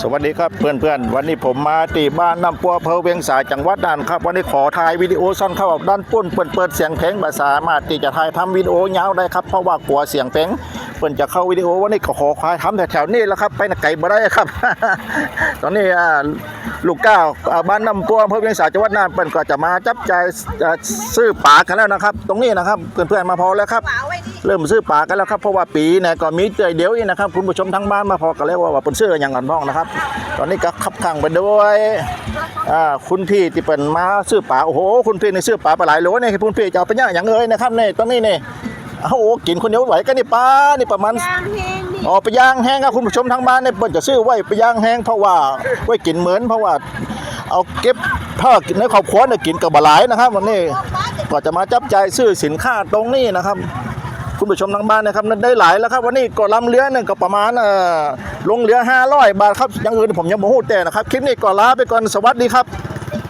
สวัสดีครับเพื่อนๆ วันนี้ผมมาที่บ้านน้ำปัวเพอเวียงสายจังหวัดน่านครับ วันนี้ขอถ่ายวิดีโอสั้นเข้ากับด้านปุ้นเปิดเปิดเสียงเพลงภาษามารถที่จะถ่ายทำวิดีโอยาวได้ครับเพราะว่ากลัวเสียงเพลงเพื่อนจะเข้าวิดีโอวันนี้ก็ขอควายทำแถวๆนี้แล้วครับไปไหนไกลบ่ได้ครับ ตอนนี้ลูกก้าวบ้านน้ำปัวเพอเวียงสายจังหวัดน่านเพื่อนก็จะมาจับใจซื้อปลากันแล้วนะครับ ตรงนี้นะครับเพื่อนๆมาพอแล้วครับ เริ่มซื้อปลากันแล้วครับเพราะว่าปีเนี่ยก็มีเจอเดียวนี่นะครับ คุณผู้ชมทั้งบ้านมาพอกันแล้วว่าว่าเป็นเสื้ออย่างกันบ้องนะครับ ตอนนี้ก็ขับขังไปด้วยอ่าคุณพี่ที่เป็นมาซื้อปลาโอ้โหคุณพี่ในซื้อปลาไปหลายโลเนี่ยคุณพี่จะเอาไปย่างอย่างเอ้ยนะครับเนี่ยตรงนี้เนี่ยโอ้โหกินคนเดียวไหวกันนี่ปลานี่ประมาณยางแห้งนี่อ๋อไปย่างแห้งครับคุณผู้ชมทั้งบ้านเนี่ยเปิดจะซื้อไว้ไปย่างแห้งเพราะว่าไว้กินเหมือนเพราะว่าเอาเก็บถ้ากินในครอบครัวเนี่ยกินกับบหลายนะครับ วันนี้ก็จะมาจับใจายซื้อสินค้าตรงนี้นะครับ คุณผู้ชมทางบ้านนะครับนั้นได้หลายแล้วครับวันนี้ก็ลำเรือหนึ่งก็ประมาณเอ่อลงเรือ500บาทครับอย่างอื่นผมยังไม่พูดแต่นะครับคลิปนี้ก็ลาไปก่อนสวัสดีครับ